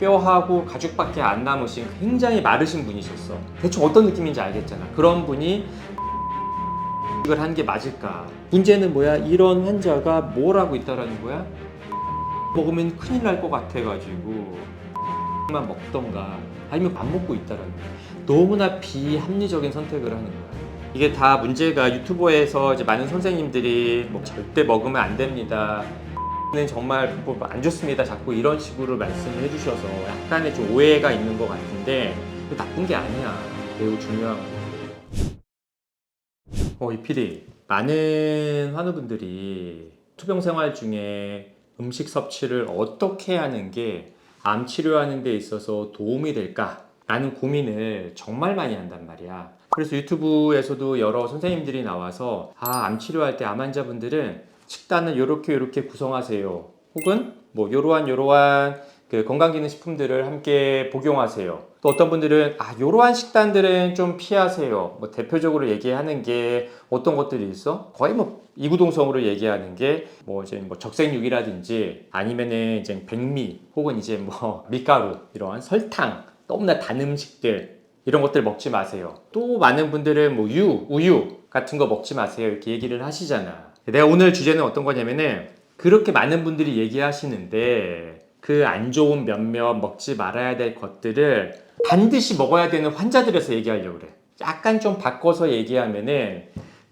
뼈하고 가죽밖에 안 남으신 굉장히 마르신 분이셨어. 대충 어떤 느낌인지 알겠잖아. 그런 분이 이걸 한 게 맞을까? 문제는 뭐야? 이런 환자가 뭘 하고 있다라는 거야? 먹으면 큰일 날 것 같아가지고 만 먹던가 아니면 안 먹고 있다라는 거야. 너무나 비합리적인 선택을 하는 거야. 이게 다 문제가 유튜버에서 이제 많은 선생님들이 뭐 절대 먹으면 안 됩니다. 는 정말 뭐안 좋습니다. 자꾸 이런 식으로 말씀을 해주셔서 약간의 좀 오해가 있는 것 같은데 나쁜 게 아니야. 매우 중요한 거. 어, 이 PD. 많은 환우분들이 투병 생활 중에 음식 섭취를 어떻게 하는 게 암 치료하는 데 있어서 도움이 될까? 라는 고민을 정말 많이 한단 말이야. 그래서 유튜브에서도 여러 선생님들이 나와서 아, 암 치료할 때 암 환자분들은 식단을 요렇게 요렇게 구성하세요. 혹은 뭐 요러한 요러한 그 건강기능식품들을 함께 복용하세요. 또 어떤 분들은 아 요러한 식단들은 좀 피하세요. 뭐 대표적으로 얘기하는 게 어떤 것들이 있어? 거의 뭐 이구동성으로 얘기하는 게 뭐 이제 뭐 적색육이라든지 아니면은 이제 백미 혹은 이제 뭐 밀가루 이런 설탕 너무나 단 음식들 이런 것들 먹지 마세요. 또 많은 분들은 뭐 유, 우유 같은 거 먹지 마세요. 이렇게 얘기를 하시잖아. 내가 오늘 주제는 어떤 거냐면은 그렇게 많은 분들이 얘기하시는데 그 안 좋은 몇몇 먹지 말아야 될 것들을 반드시 먹어야 되는 환자들에서 얘기하려고 그래. 약간 좀 바꿔서 얘기하면은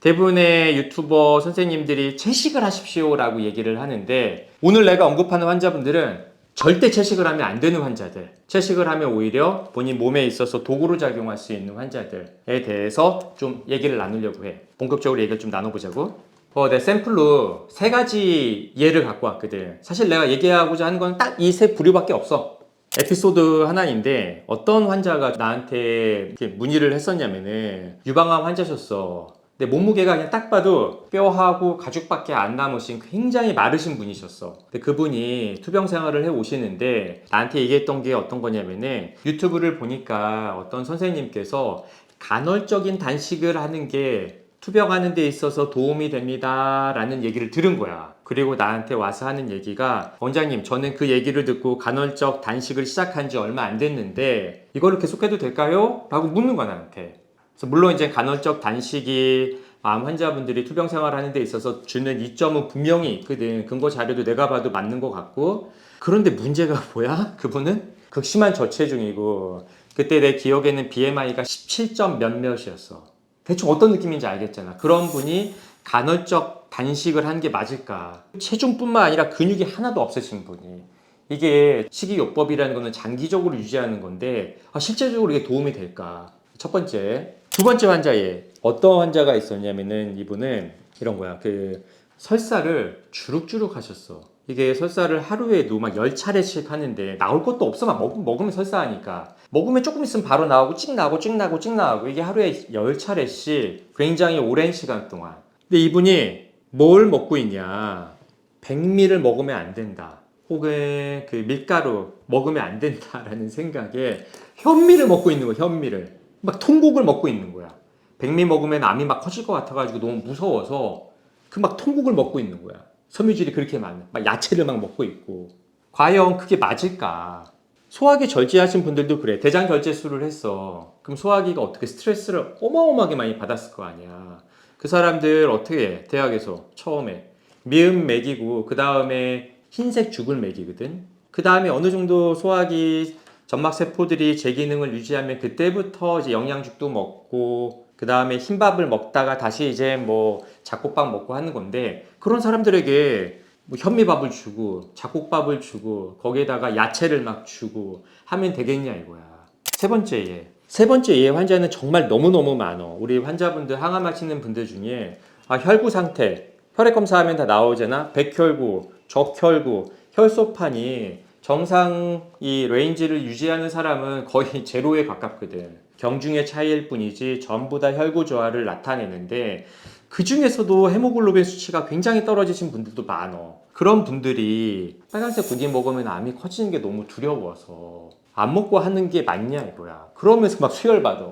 대부분의 유튜버 선생님들이 채식을 하십시오라고 얘기를 하는데 오늘 내가 언급하는 환자분들은 절대 채식을 하면 안 되는 환자들, 채식을 하면 오히려 본인 몸에 있어서 도구로 작용할 수 있는 환자들에 대해서 좀 얘기를 나누려고 해. 본격적으로 얘기를 좀 나눠보자고. 어, 내 샘플로 세 가지 예를 갖고 왔거든. 사실 내가 얘기하고자 하는 건 딱 이 세 부류밖에 없어. 에피소드 하나인데 어떤 환자가 나한테 이렇게 문의를 했었냐면은 유방암 환자셨어. 근데 몸무게가 그냥 딱 봐도 뼈하고 가죽밖에 안 남으신 굉장히 마르신 분이셨어. 근데 그분이 투병 생활을 해 오시는데 나한테 얘기했던 게 어떤 거냐면은 유튜브를 보니까 어떤 선생님께서 간헐적인 단식을 하는 게 투병하는 데 있어서 도움이 됩니다. 라는 얘기를 들은 거야. 그리고 나한테 와서 하는 얘기가 원장님, 저는 그 얘기를 듣고 간헐적 단식을 시작한 지 얼마 안 됐는데 이거를 계속해도 될까요? 라고 묻는 거야, 나한테. 그래서 물론 이제 간헐적 단식이 암 환자분들이 투병 생활하는 데 있어서 주는 이점은 분명히 있거든. 근거 자료도 내가 봐도 맞는 것 같고. 그런데 문제가 뭐야? 그분은 극심한 저체중이고 그때 내 기억에는 BMI가 17 점 몇몇이었어. 대충 어떤 느낌인지 알겠잖아. 그런 분이 간헐적 단식을 한 게 맞을까? 체중뿐만 아니라 근육이 하나도 없으신 분이. 이게 식이요법이라는 거는 장기적으로 유지하는 건데 아, 실제적으로 이게 도움이 될까? 첫 번째. 두 번째 환자에 어떤 환자가 있었냐면은 이분은 이런 거야. 그 설사를 주룩주룩 하셨어. 이게 설사를 하루에도 막 10차례씩 하는데 나올 것도 없어. 막 먹, 먹으면 설사하니까. 먹으면 조금 있으면 바로 나오고 찍 나오고 찍 나오고 찍 나오고 이게 하루에 10차례씩 굉장히 오랜 시간 동안. 근데 이분이 뭘 먹고 있냐. 백미를 먹으면 안 된다. 혹은 그 밀가루 먹으면 안 된다라는 생각에 현미를 먹고 있는 거야, 현미를. 막 통곡을 먹고 있는 거야. 백미 먹으면 암이 막 커질 것 같아가지고 너무 무서워서 그 막 통곡을 먹고 있는 거야. 섬유질이 그렇게 많아. 막 야채를 막 먹고 있고. 과연 그게 맞을까? 소화기 절제하신 분들도 그래. 대장 결제술을 했어. 그럼 소화기가 어떻게 스트레스를 어마어마하게 많이 받았을 거 아니야. 그 사람들 어떻게 해? 대학에서 처음에 미음 먹이고 그 다음에 흰색 죽을 먹이거든. 그 다음에 어느 정도 소화기 점막 세포들이 제 기능을 유지하면 그때부터 이제 영양죽도 먹고 그 다음에 흰밥을 먹다가 다시 이제 뭐 잡곡밥 먹고 하는 건데 그런 사람들에게 뭐 현미밥을 주고 잡곡밥을 주고 거기에다가 야채를 막 주고 하면 되겠냐 이거야. 세 번째 예. 세 번째 예 환자는 정말 너무너무 많어. 우리 환자분들 항암 하시는 분들 중에 아, 혈구 상태 혈액 검사하면 다 나오잖아. 백혈구, 적혈구, 혈소판이 정상 이 레인지를 유지하는 사람은 거의 제로에 가깝거든. 경중의 차이일 뿐이지 전부 다 혈구 조화를 나타내는데 그 중에서도 헤모글로빈 수치가 굉장히 떨어지신 분들도 많어. 그런 분들이 빨간색 고기 먹으면 암이 커지는 게 너무 두려워서 안 먹고 하는 게 맞냐 이거야. 그러면서 막 수혈 받아.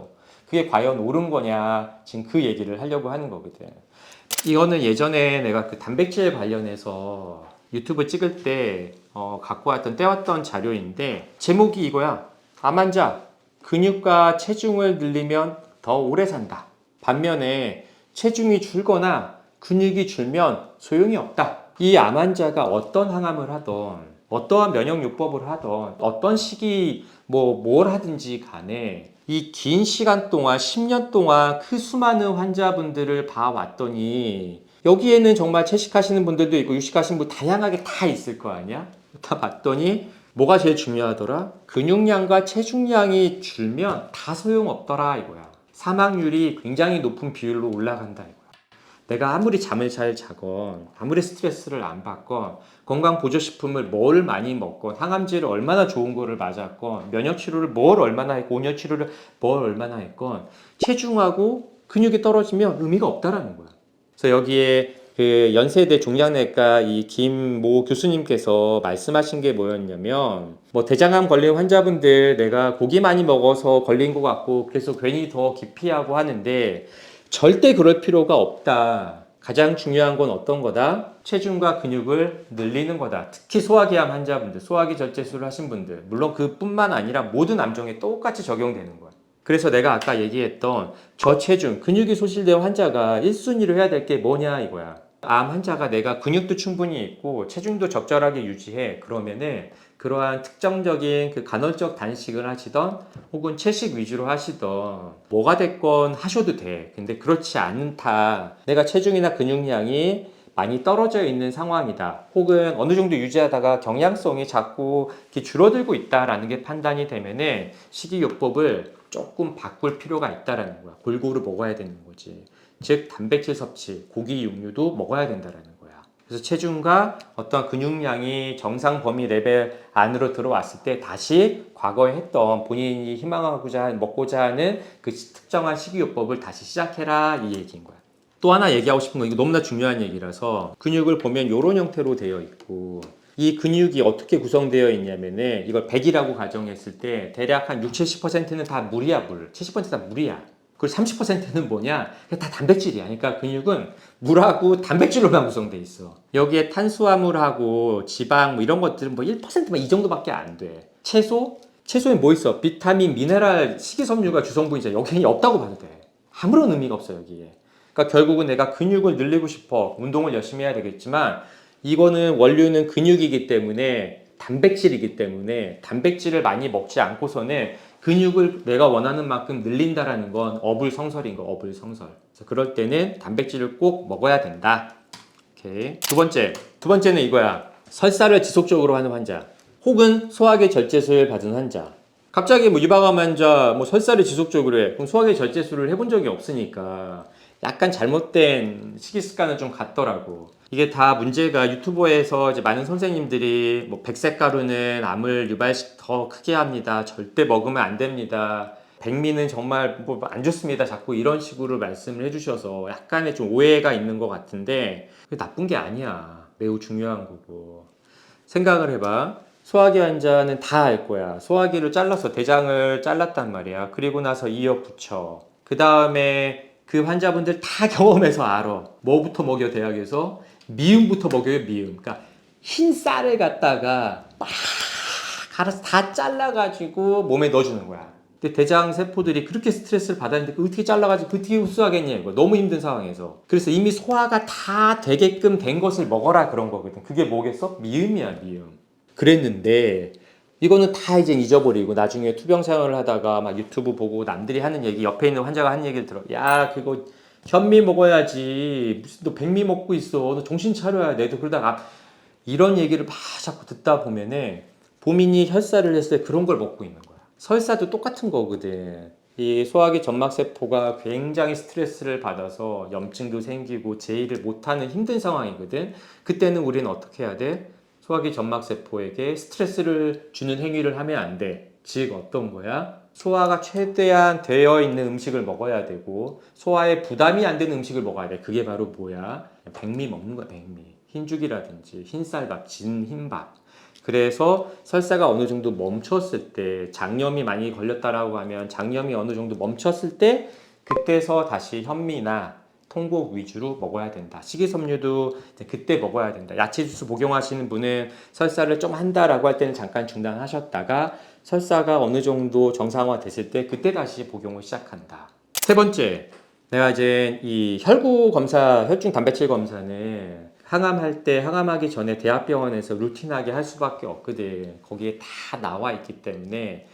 그게 과연 옳은 거냐 지금 그 얘기를 하려고 하는 거거든. 이거는 예전에 내가 그 단백질 관련해서 유튜브 찍을 때 어, 갖고 왔던 떼왔던 자료인데 제목이 이거야. 암 환자 근육과 체중을 늘리면 더 오래 산다. 반면에 체중이 줄거나 근육이 줄면 소용이 없다. 이 암 환자가 어떤 항암을 하던 어떠한 면역요법을 하던 어떤 시기 뭐 뭘 하든지 간에 이 긴 시간 동안 10년 동안 그 수많은 환자분들을 봐왔더니 여기에는 정말 채식하시는 분들도 있고 육식하시는 분 다양하게 다 있을 거 아니야? 다 봤더니 뭐가 제일 중요하더라? 근육량과 체중량이 줄면 다 소용없더라 이거야. 사망률이 굉장히 높은 비율로 올라간다 이거야. 내가 아무리 잠을 잘 자건 아무리 스트레스를 안 받건 건강 보조 식품을 뭘 많이 먹건 항암제를 얼마나 좋은 거를 맞았건 면역 치료를 뭘 얼마나 했고 온열 치료를 뭘 얼마나 했건 체중하고 근육이 떨어지면 의미가 없다라는 거야. 그래서 여기에 그 연세대 종양내과 이 김 모 교수님께서 말씀하신 게 뭐였냐면 뭐 대장암 걸린 환자분들 내가 고기 많이 먹어서 걸린 것 같고 그래서 괜히 더 기피하고 하는데 절대 그럴 필요가 없다. 가장 중요한 건 어떤 거다? 체중과 근육을 늘리는 거다. 특히 소화기암 환자분들, 소화기 절제술을 하신 분들, 물론 그뿐만 아니라 모든 암종에 똑같이 적용되는 거야. 그래서 내가 아까 얘기했던 저체중, 근육이 소실된 환자가 1순위로 해야 될 게 뭐냐 이거야. 암 환자가 내가 근육도 충분히 있고 체중도 적절하게 유지해. 그러면은 그러한 특정적인 그 간헐적 단식을 하시던 혹은 채식 위주로 하시던 뭐가 됐건 하셔도 돼. 근데 그렇지 않다. 내가 체중이나 근육량이 많이 떨어져 있는 상황이다. 혹은 어느 정도 유지하다가 경량성이 자꾸 줄어들고 있다라는 게 판단이 되면은 식이요법을 조금 바꿀 필요가 있다라는 거야. 골고루 먹어야 되는 거지. 즉 단백질 섭취, 고기 육류도 먹어야 된다라는 거야. 그래서 체중과 어떤 근육량이 정상 범위 레벨 안으로 들어왔을 때 다시 과거에 했던 본인이 희망하고자 먹고자 하는 그 특정한 식이요법을 다시 시작해라 이 얘기인 거야. 또 하나 얘기하고 싶은 건 이거 너무나 중요한 얘기라서 근육을 보면 이런 형태로 되어 있고 이 근육이 어떻게 구성되어 있냐면은 이걸 100이라고 가정했을 때 대략 한 6, 70%는 다 물이야 물. 70%다 물이야. 그리고 30%는 뭐냐? 다 단백질이야. 그러니까 근육은 물하고 단백질로만 구성돼 있어. 여기에 탄수화물하고 지방 뭐 이런 것들은 뭐 1%만 이 정도밖에 안 돼. 채소? 채소에 뭐 있어? 비타민 미네랄 식이섬유가 주성분이잖아 여기 없다고 봐도 돼. 아무런 의미가 없어 여기에. 그러니까 결국은 내가 근육을 늘리고 싶어. 운동을 열심히 해야 되겠지만 이거는 원료는 근육이기 때문에 단백질이기 때문에 단백질을 많이 먹지 않고서는 근육을 내가 원하는 만큼 늘린다라는 건 어불성설인 거 어불성설. 그래서 그럴 때는 단백질을 꼭 먹어야 된다. 오케이. 두 번째. 두 번째는 이거야. 설사를 지속적으로 하는 환자. 혹은 소화기 절제술 받은 환자. 갑자기 뭐 유방암 환자 뭐 설사를 지속적으로 해. 그럼 소화기 절제술을 해본 적이 없으니까 약간 잘못된 식이 습관을 좀 갖더라고. 이게 다 문제가 유튜브에서 이제 많은 선생님들이 뭐 백색 가루는 암을 유발시 더 크게 합니다. 절대 먹으면 안 됩니다. 백미는 정말 뭐 안 좋습니다. 자꾸 이런 식으로 말씀을 해주셔서 약간의 좀 오해가 있는 것 같은데 그게 나쁜 게 아니야. 매우 중요한 거고. 생각을 해봐. 소화기 환자는 다 알 거야. 소화기를 잘라서 대장을 잘랐단 말이야. 그리고 나서 이어 붙여. 그 다음에 그 환자분들 다 경험해서 알아. 뭐부터 먹여 대학에서 미음부터 먹여요 미음. 그러니까 흰 쌀을 갖다가 막 갈아서 다 잘라가지고 몸에 넣어주는 거야. 근데 대장 세포들이 그렇게 스트레스를 받았는데 그 어떻게 잘라가지고 어떻게 흡수하겠냐 이거 너무 힘든 상황에서 그래서 이미 소화가 다 되게끔 된 것을 먹어라 그런 거거든 그게 뭐겠어? 미음이야 미음 그랬는데 이거는 다 이제 잊어버리고 나중에 투병 생활을 하다가 막 유튜브 보고 남들이 하는 얘기 옆에 있는 환자가 하는 얘기를 들어. 야 그거 현미 먹어야지. 무슨 너 백미 먹고 있어. 너 정신 차려야 돼. 너 그러다가 이런 얘기를 막 자꾸 듣다 보면은 보민이 혈사를 했을 때 그런 걸 먹고 있는 거야. 설사도 똑같은 거거든. 이 소화기 점막세포가 굉장히 스트레스를 받아서 염증도 생기고 제의를 못하는 힘든 상황이거든. 그때는 우리는 어떻게 해야 돼? 소화기 점막세포에게 스트레스를 주는 행위를 하면 안 돼. 즉 어떤 거야? 소화가 최대한 되어 있는 음식을 먹어야 되고 소화에 부담이 안 되는 음식을 먹어야 돼. 그게 바로 뭐야? 백미 먹는 거야, 백미. 흰죽이라든지 흰쌀밥, 진 흰밥. 그래서 설사가 어느 정도 멈췄을 때 장염이 많이 걸렸다라고 하면 장염이 어느 정도 멈췄을 때 그때서 다시 현미나 통곡 위주로 먹어야 된다. 식이섬유도 그때 먹어야 된다. 야채 주스 복용하시는 분은 설사를 좀 한다라고 할 때는 잠깐 중단하셨다가 설사가 어느 정도 정상화 됐을 때 그때 다시 복용을 시작한다. 세 번째, 내가 이제 이 혈구 검사, 혈중 단백질 검사는 항암할 때 항암하기 전에 대학병원에서 루틴하게 할 수밖에 없거든. 거기에 다 나와 있기 때문에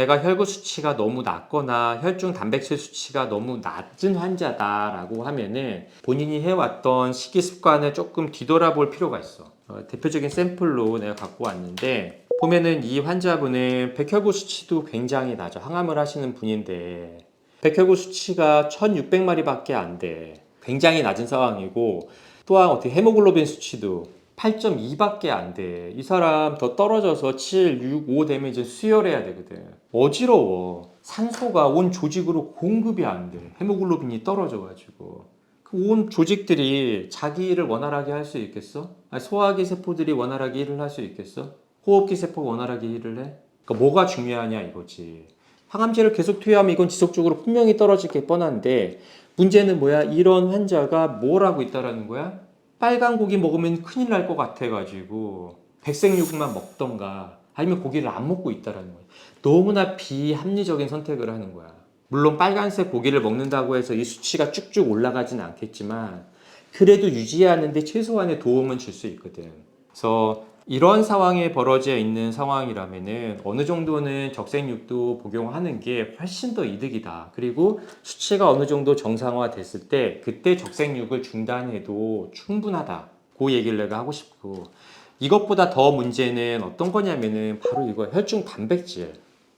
내가 혈구 수치가 너무 낮거나 혈중 단백질 수치가 너무 낮은 환자다라고 하면은 본인이 해왔던 식이 습관을 조금 뒤돌아볼 필요가 있어. 어, 대표적인 샘플로 내가 갖고 왔는데 보면은 이 환자분은 백혈구 수치도 굉장히 낮아. 항암을 하시는 분인데 백혈구 수치가 1600마리밖에 안 돼. 굉장히 낮은 상황이고 또한 어떻게 헤모글로빈 수치도 8.2밖에 안 돼. 이 사람 더 떨어져서 7, 6, 5 되면 이제 수혈해야 되거든. 어지러워. 산소가 온 조직으로 공급이 안 돼. 헤모글로빈이 떨어져가지고. 그 온 조직들이 자기 일을 원활하게 할 수 있겠어? 아니, 소화기 세포들이 원활하게 일을 할 수 있겠어? 호흡기 세포가 원활하게 일을 해? 그러니까 뭐가 중요하냐 이거지. 항암제를 계속 투여하면 이건 지속적으로 분명히 떨어질 게 뻔한데 문제는 뭐야? 이런 환자가 뭘 하고 있다라는 거야? 빨간 고기 먹으면 큰일 날 것 같아가지고 백색육만 먹던가 아니면 고기를 안 먹고 있다라는 거야. 너무나 비합리적인 선택을 하는 거야. 물론 빨간색 고기를 먹는다고 해서 이 수치가 쭉쭉 올라가진 않겠지만 그래도 유지하는데 최소한의 도움은 줄 수 있거든. 그래서 이런 상황에 벌어져 있는 상황이라면은 어느 정도는 적색육도 복용하는 게 훨씬 더 이득이다. 그리고 수치가 어느 정도 정상화 됐을 때 그때 적색육을 중단해도 충분하다. 그 얘기를 내가 하고 싶고 이것보다 더 문제는 어떤 거냐면은 바로 이거 혈중 단백질.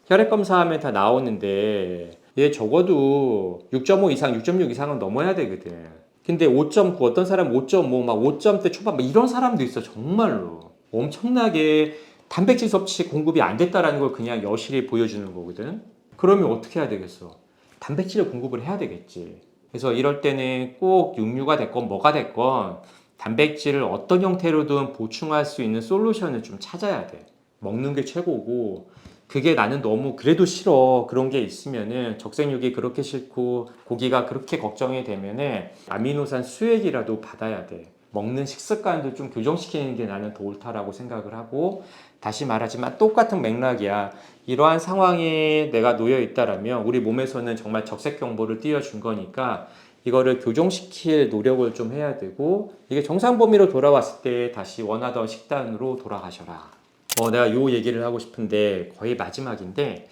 혈액 검사하면 다 나오는데 얘 적어도 6.5 이상, 6.6 이상은 넘어야 되거든. 근데 5.9 어떤 사람 5.5 막 5점대 초반 막 이런 사람도 있어 정말로. 엄청나게 단백질 섭취 공급이 안 됐다라는 걸 그냥 여실히 보여주는 거거든. 그러면 어떻게 해야 되겠어? 단백질을 공급을 해야 되겠지. 그래서 이럴 때는 꼭 육류가 됐건 뭐가 됐건 단백질을 어떤 형태로든 보충할 수 있는 솔루션을 좀 찾아야 돼. 먹는 게 최고고 그게 나는 너무 그래도 싫어 그런 게 있으면은 적색육이 그렇게 싫고 고기가 그렇게 걱정이 되면은 아미노산 수액이라도 받아야 돼. 먹는 식습관도 좀 교정시키는 게 나는 더 옳다라고 생각을 하고 다시 말하지만 똑같은 맥락이야. 이러한 상황에 내가 놓여 있다라면 우리 몸에서는 정말 적색 경보를 띄워준 거니까 이거를 교정시킬 노력을 좀 해야 되고 이게 정상 범위로 돌아왔을 때 다시 원하던 식단으로 돌아가셔라. 어, 내가 요 얘기를 하고 싶은데 거의 마지막인데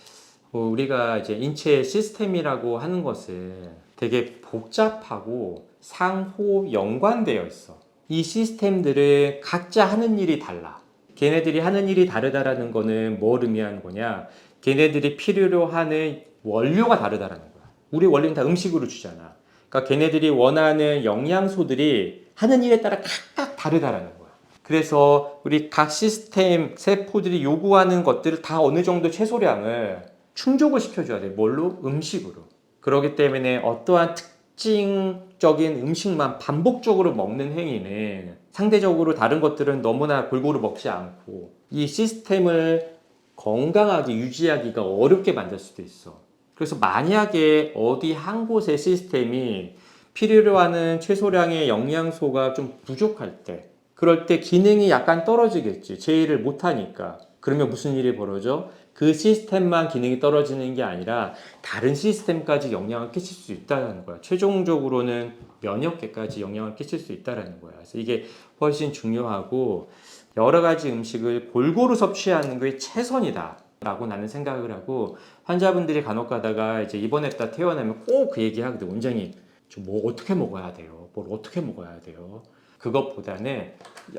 어, 우리가 이제 인체 시스템이라고 하는 것은 되게 복잡하고 상호 연관되어 있어. 이 시스템들은 각자 하는 일이 달라. 걔네들이 하는 일이 다르다라는 거는 뭘 의미하는 거냐? 걔네들이 필요로 하는 원료가 다르다라는 거야. 우리 원료는 다 음식으로 주잖아. 그러니까 걔네들이 원하는 영양소들이 하는 일에 따라 각각 다르다라는 거야. 그래서 우리 각 시스템 세포들이 요구하는 것들을 다 어느 정도 최소량을 충족을 시켜줘야 돼. 뭘로? 음식으로. 그렇기 때문에 어떠한 특 징적인 음식만 반복적으로 먹는 행위는 상대적으로 다른 것들은 너무나 골고루 먹지 않고 이 시스템을 건강하게 유지하기가 어렵게 만들 수도 있어. 그래서 만약에 어디 한 곳의 시스템이 필요로 하는 최소량의 영양소가 좀 부족할 때 그럴 때 기능이 약간 떨어지겠지. 제의를 못하니까. 그러면 무슨 일이 벌어져? 그 시스템만 기능이 떨어지는 게 아니라 다른 시스템까지 영향을 끼칠 수 있다는 거야. 최종적으로는 면역계까지 영향을 끼칠 수 있다는 거야. 그래서 이게 훨씬 중요하고 여러 가지 음식을 골고루 섭취하는 게 최선이다. 라고 나는 생각을 하고 환자분들이 간혹 가다가 이제 입원했다 퇴원하면 꼭 그 얘기 하거든. 원장님, 저 뭐 어떻게 먹어야 돼요? 뭘 어떻게 먹어야 돼요? 그것보다는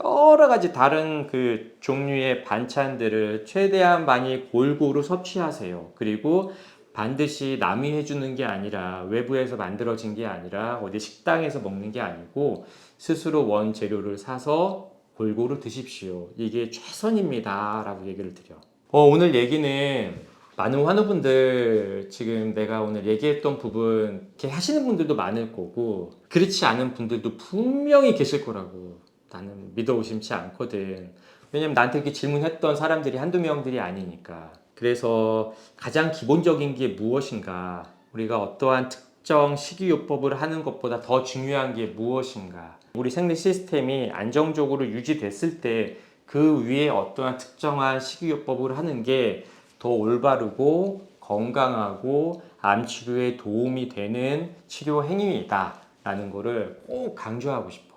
여러 가지 다른 그 종류의 반찬들을 최대한 많이 골고루 섭취하세요. 그리고 반드시 남이 해주는 게 아니라 외부에서 만들어진 게 아니라 어디 식당에서 먹는 게 아니고 스스로 원재료를 사서 골고루 드십시오. 이게 최선입니다. 라고 얘기를 드려. 어, 오늘 얘기는 많은 환우분들 지금 내가 오늘 얘기했던 부분 이렇게 하시는 분들도 많을 거고 그렇지 않은 분들도 분명히 계실 거라고 나는 믿어 의심치 않거든. 왜냐면 나한테 이렇게 질문했던 사람들이 한두 명들이 아니니까. 그래서 가장 기본적인 게 무엇인가? 우리가 어떠한 특정 식이요법을 하는 것보다 더 중요한 게 무엇인가? 우리 생리 시스템이 안정적으로 유지됐을 때 그 위에 어떠한 특정한 식이요법을 하는 게 더 올바르고 건강하고 암 치료에 도움이 되는 치료 행위이다 라는 거를 꼭 강조하고 싶어.